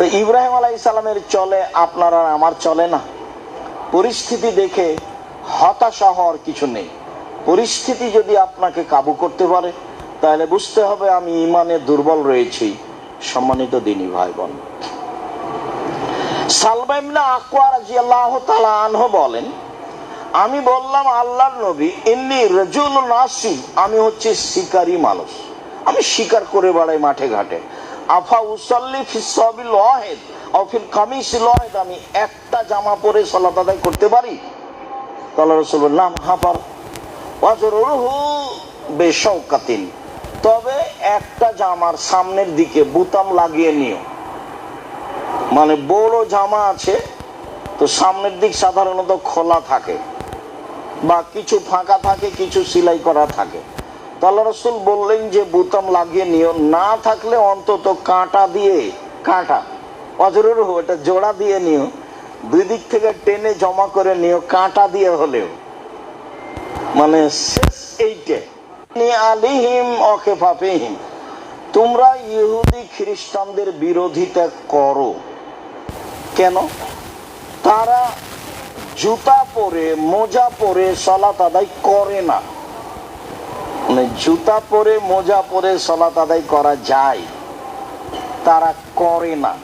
তো ইব্রাহিম আলাই ইসলামের চলে আপনার আর আমার চলে না। পরিস্থিতি দেখে হতাশা হওয়ার কিছু নেই। পরিস্থিতি যদি আপনাকে কাবু করতে পারে, তাহলে বুঝতে হবে আমি ইমানে দুর্বল রয়েছি, সম্মানিত দিনী ভাই বোন সালবাইমনা আকওয়া রাজিয়াল্লাহু তাআলা আনহু বলেন, আমি বললাম, আল্লাহর নবী, ইন্নি রাজুল নাসি, আমি হচ্ছে শিকারী মানুষ। আমি শিকার করে বেড়াই মাঠে ঘাটে। আফা উসাল্লি ফিসাবিল ওয়াহিদ অফিল কামিসিল ওয়াহিদ, আমি একটা জামা পরে সালাত আদায় করতে পারি। তাআলা রাসূল নাম হাফার। ওয়াজরুহু বেশাওকাতিন। তবে একটা জামার সামনের দিকে বুতাম লাগিয়ে নিও। মানে বড় জামা আছে, তো সামনের দিক সাধারণত খোলা থাকে বা কিছু ফাঁকা থাকে, কিছু সেলাই করা থাকে। রসুল বললেন যে, বুতাম লাগিয়ে নিও। না থাকলে অন্তত কাঁটা দিয়ে, কাঁটা, অজরুর এটা জোড়া দিয়ে নিও। দুই দিক থেকে টেনে জমা করে নিও, কাঁটা দিয়ে হলেও। মানে শেষ এইটে। আলিহিম তোমরা ইহুদি খ্রিস্টানদের বিরোধিতা করো। কেন? তারা জুতা পরে, মোজা পরে সলাত আদায় করে না। মানে জুতা পরে, মোজা পরে সলাত আদায় করা যায়। তারা করে না।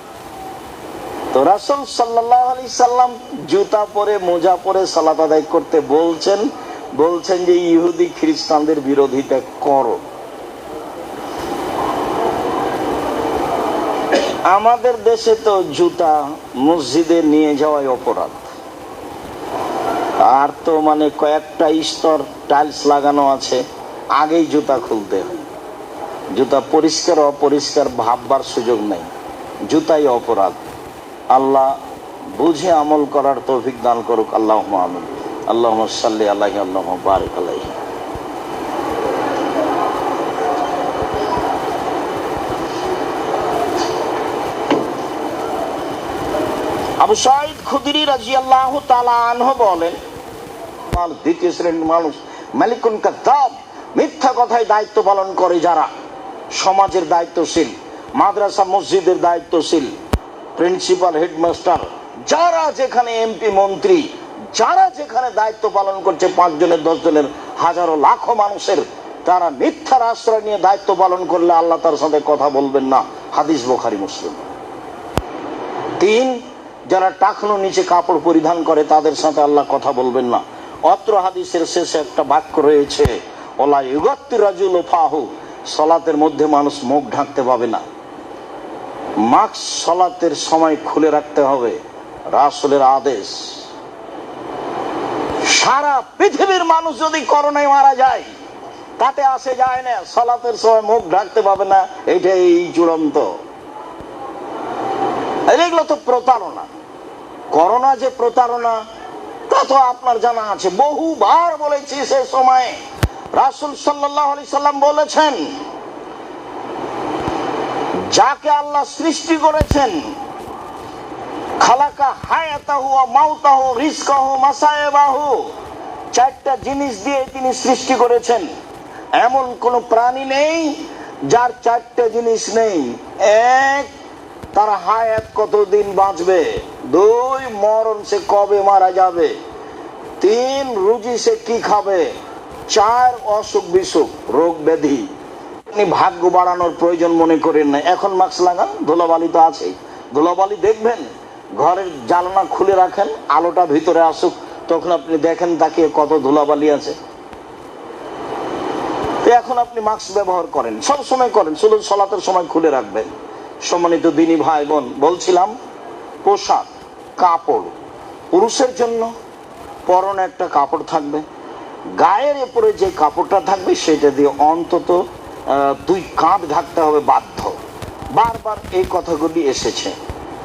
তো রাসুল সাল্লাহ আলি সাল্লাম জুতা পরে, মোজা পরে সালাত আদায় করতে বলছেন। বলছেন যে, ইহুদি খ্রিস্টানদের বিরোধিতা করো। আমাদের দেশে তো জুতা মসজিদে নিয়ে যাওয়াই অপরাধ। আর তো মানে কয়েকটা স্তর টাইলস লাগানো আছে। আগেই জুতা খুলতে হয়। জুতা পরিষ্কার অপরিষ্কার ভাববার সুযোগ নেই। জুতাই অপরাধ। আল্লাহ বুঝে আমল করার তৌফিক দান করুক। আল্লাহ আমিন। আল্লাহ সাল্লি আল্লাহ আল্লাহ বারিক খুদরি রাজিয়াল্লাহ তাআলা আনহু বলেন দ্বিতীয় শ্রেণির মানুষ মালিকুন কাদ্দাব। মিথ্যা কথায় দায়িত্ব পালন করে যারা। সমাজের দায়িত্বশীল, মাদ্রাসা মসজিদের দায়িত্বশীল, প্রিন্সিপাল, হেডমাস্টার, যারা যেখানে এমপি, মন্ত্রী, যারা যেখানে দায়িত্ব পালন করছে পাঁচ জনের দশ জনের হাজারো, লাখো মানুষের, তারা মিথ্যার আশ্রয় নিয়ে দায়িত্ব পালন করলে আল্লাহ তার সাথে কথা বলবেন না, হাদিস বোখারি, মুসলিম। তিন, যারা টাকনো নিচে কাপড় পরিধান করে, তাদের সাথে আল্লাহ কথা বলবেন না। অত্র হাদিসের শেষে একটা বাক্য রয়েছে সলাতের মধ্যে মানুষ মুখ ঢাকতে পাবে না। মাস্ক সলাতের সময় খুলে রাখতে হবে রাসুলের আদেশ। সারা পৃথিবীর মানুষ যদি করোনায় মারা যায়, তাতে আসে যায় না, সলাতের সময় মুখ ঢাকতে পাবে না এইটাই চূড়ান্ত। এগুলো তো প্রতারণা। করোনা যে প্রতারণা, তা তো আপনার জানা আছে। বহুবার বলেছি সে সময়। রাসুল সাল্লাহ সাল্লাম বলেছেন, যাকে আল্লাহ সৃষ্টি করেছেন, খালাকা চারটা জিনিস দিয়ে তিনি সৃষ্টি করেছেন। এমন কোন প্রাণী নেই যার চারটা জিনিস নেই। এক, তার হায়াত কতদিন বাঁচবে? দুই, মরণ সে কবে মারা যাবে? তিন, রুজি সে কি খাবে? চার অসুখ বিসুখ, রোগ ব্যাধি। আপনি ভাগ্য বাড়ানোর প্রয়োজন মনে করেন না। এখন মাস্ক লাগান, ধুলাবালি তো আছেই। ধুলাবালি দেখবেন, ঘরের জানলা খুলে রাখেন, আলোটা ভিতরে আসুক, তখন আপনি দেখেন তাকে কত ধুলাবালি আছে। এখন আপনি মাস্ক ব্যবহার করেন, সব সময় করেন, শুধু সলাতের সময় খুলে রাখবেন। সম্মানিত দিনী ভাই বোন, বলছিলাম, পোশাক, কাপড়। পুরুষের জন্য পরনে একটা কাপড় থাকবে। গায়ের উপরে যে কাপড়টা থাকবে সেটা দিয়ে অন্তত দুই কাঁধ ঢাকতে হবে বাধ্য। বারবার এই কথাগুলি এসেছে।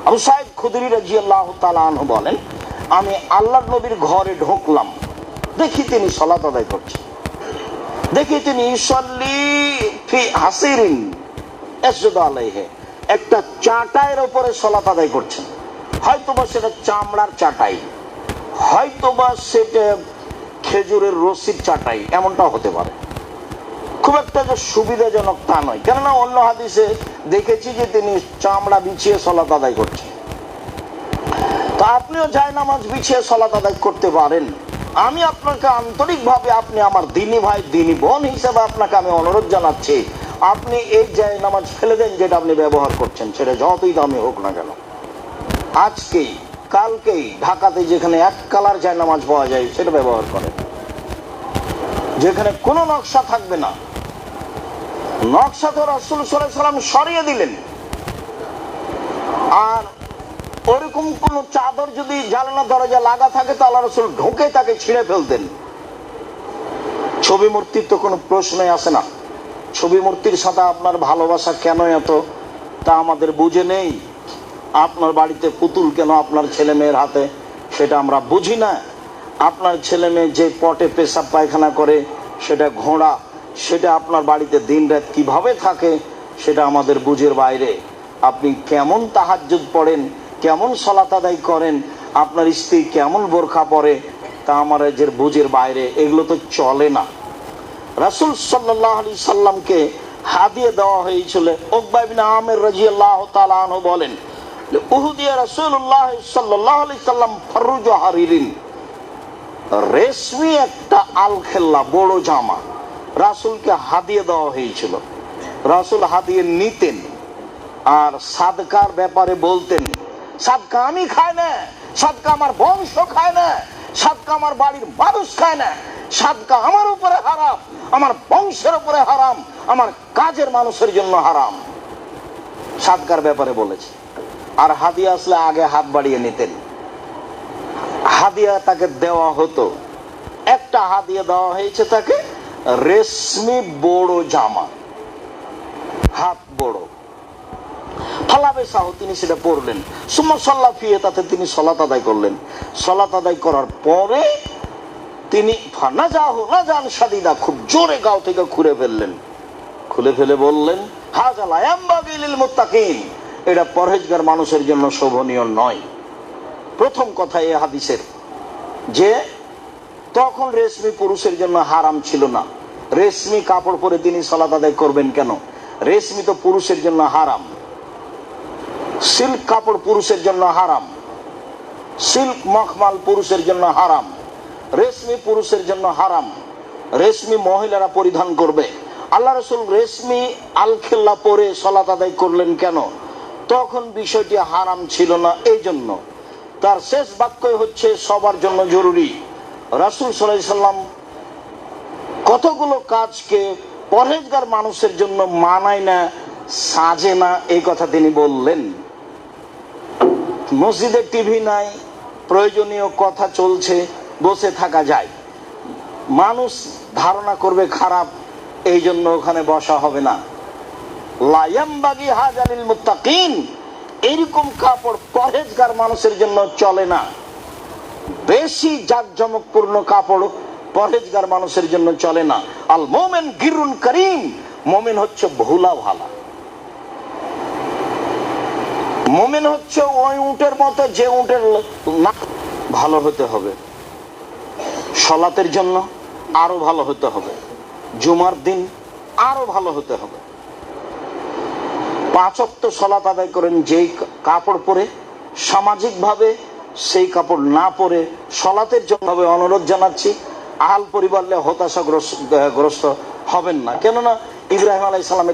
আবু সাহেব খুদরি রাজি আল্লাহ তালু বলেন, আমি আল্লাহ নবীর ঘরে ঢুকলাম। দেখি তিনি সলাত আদায় করছেন। দেখি তিনি হাসিরিন আলাইহে। একটা চাটাইয়ের উপরে সলাত আদায় করছেন। হয়তোবা সেটা চামড়ার চাটাই। হয়তোবা সেটা খেজুরের রসির চাটাই এমনটা হতে পারে। খুব একটা যে সুবিধাজনক তা নয়। কেননা অন্য হাদিসে দেখেছি যে তিনি চামড়া বিছিয়ে সলাত আদায় করছেন। তা আপনিও যায় নামাজ বিছিয়ে সলাত আদায় করতে পারেন। আমি আপনাকে আন্তরিকভাবে, আপনি আমার দিনী ভাই, দিনী বোন হিসেবে আপনাকে আমি অনুরোধ জানাচ্ছি, আপনি এই যায় নামাজ ফেলে দেন যেটা আপনি ব্যবহার করছেন, সেটা যতই দামি হোক না কেন। আজকেই কালকেই ঢাকাতে যেখানে এক কালার যায় নামাজ পাওয়া যায়, সেটা ব্যবহার করেন যেখানে কোনো নকশা থাকবে না। নকশা তো রসুল সাল্লাম সরিয়ে দিলেন। আর ওরকম কোন চাদর যদি জানালা দরজা লাগা থাকে, তো আল্লাহ রসুল ঢোকে তাকে ছিঁড়ে ফেলতেন। ছবি মূর্তির তো কোনো প্রশ্নই আসে না। ছবি মূর্তির সাথে আপনার ভালোবাসা কেন এত, তা আমাদের বুঝে নেই। আপনার বাড়িতে পুতুল কেন আপনার ছেলে মেয়ের হাতে? সেটা আমরা বুঝি না। আপনার ছেলে মেয়ে যে পটে পেশাব পায়খানা করে, সেটা ঘোড়া, সেটা আপনার বাড়িতে দিন রাত কীভাবে থাকে, সেটা আমাদের বুঝের বাইরে। আপনি কেমন তাহাজ্জুদ পড়েন, কেমন সলাত আদায় করেন, আপনার স্ত্রী কেমন বোরখা পরে, তা আমার যে বুঝের বাইরে। এগুলো তো চলে না। রাসুল সাল্লাহ আলি সাল্লামকে হাদিয়ে দেওয়া হয়েছিল। ওকবাইবিন আমের রাজি আল্লাহ তালু বলেন রেশমি একটা আলখেল্লা, বড় জামা। রাসুলকে হাদিয়ে দেওয়া হয়েছিল। রাসুল হাদিয়ে নিতেন আর সাদকার ব্যাপারে বলতেন, সাদকা আমি খাই না, সাদকা আমার বংশ খায় না, সাদকা আমার বাড়ির মানুষ খায় না, সাদকা আমার উপরে হারাম, আমার বংশের উপরে হারাম, আমার কাজের মানুষের জন্য হারাম। সাদকার ব্যাপারে বলেছে। আর হাদিয়া আসলে আগে হাত বাড়িয়ে নিতেন। হাদিয়া তাকে দেওয়া হতো। একটা হাদিয়া দেওয়া হয়েছে তাকে রেশমি বড় জামা। হাত বড়। ফালাবে তিনি সেটা পড়লেন। সুম্মা সল্লা ফিয়ে তাতে তিনি সলাত আদায় করলেন। সলাত আদায় করার পরে তিনি না যাহ না যান সাদিদা খুব জোরে গাও থেকে খুলে ফেললেন। খুলে ফেলে বললেন হাজালায়াম্বাগিলিল মুত্তাকিন। এটা পরহেজগার মানুষের জন্য শোভনীয় নয়। প্রথম কথা এ হাদিসের যে, তখন রেশমি পুরুষের জন্য হারাম ছিল না। রেশমি কাপড় পরে তিনি সলাত আদায় করবেন কেন? রেশমি তো পুরুষের জন্য হারাম। সিল্ক কাপড় পুরুষের জন্য হারাম। সিল্ক মখমাল পুরুষের জন্য হারাম। রেশমি পুরুষের জন্য হারাম। রেশমি মহিলারা পরিধান করবে। আল্লাহ রসুল রেশমি আলখেল্লা পরে সলাত আদায় করলেন কেন? তখন বিষয়টি হারাম ছিল না এই জন্য তার শেষ বাক্য হচ্ছে, সবার জন্য জরুরি। রাসুল সাল্লাম কতগুলো কাজকে পরহেজগার মানুষের জন্য মানায় না, সাজে না, এই কথা তিনি বললেন। মসজিদে টিভি নাই, প্রয়োজনীয় কথা চলছে, বসে থাকা যায়। মানুষ ধারণা করবে খারাপ এই জন্য ওখানে বসা হবে না। লায়ামবাগি হাজারিল মুত্তাকিন। এরকম কাপড় পরহেজগার মানুষের জন্য চলে না। বেশি জাকজমকপূর্ণ কাপড় পরহেজগার মানুষের জন্য চলে না। আল মোমেন গিরুন করিম। মোমেন হচ্ছে ভোলা ভালা মোমেন হচ্ছে ওই উটের মতো যে উটের না ভালো হতে হবে। সলাতের জন্য আরও ভালো হতে হবে। জুমার দিন আরও ভালো হতে হবে। পাঁচক্ত সলাত আদায় করেন যেই কাপড় পরে, সামাজিকভাবে সেই কাপড় না পরে সলাতের জন্য অনুরোধ জানাচ্ছি। আহাল পরিবারলে হতাশাগ্রস্ত, গ্রস্ত হবেন না। কেননা ইব্রাহিম আলাই সালামের